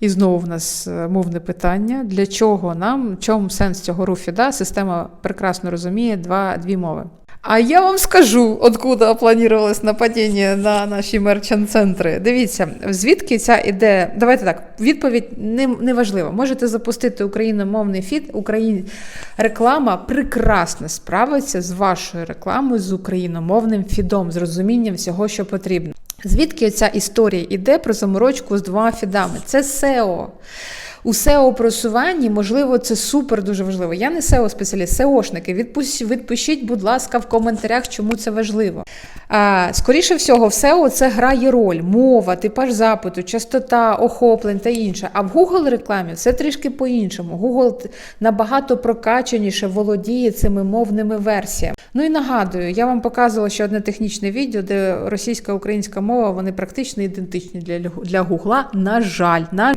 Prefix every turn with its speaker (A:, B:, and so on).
A: І знову в нас е, мовне питання: для чого нам, чому сенс цього руфі? Да? Система прекрасно розуміє два, дві мови. А я вам скажу, откуда планувалось нападіння на наші мерчант-центри. Дивіться, звідки ця ідея. Давайте так, відповідь не, не важлива. Можете запустити україномовний фіт, Україн... реклама прекрасно справиться з вашою рекламою, з україномовним фідом, з розумінням всього, що потрібно. Звідки ця історія іде про заморочку з двома фідами? Це SEO. У SEO просуванні, можливо, це супер дуже важливо. Я не SEO спеціаліст, SEOшники. Відпишіть, будь ласка, в коментарях, чому це важливо. А, скоріше всього, в SEO це грає роль, мова, типаж запиту, частота, охоплень та інше. А в Google рекламі все трішки по-іншому. Google набагато прокачаніше володіє цими мовними версіями. Ну і нагадую, я вам показувала ще одне технічне відео, де російська українська мова вони практично ідентичні для, для Google. На жаль, на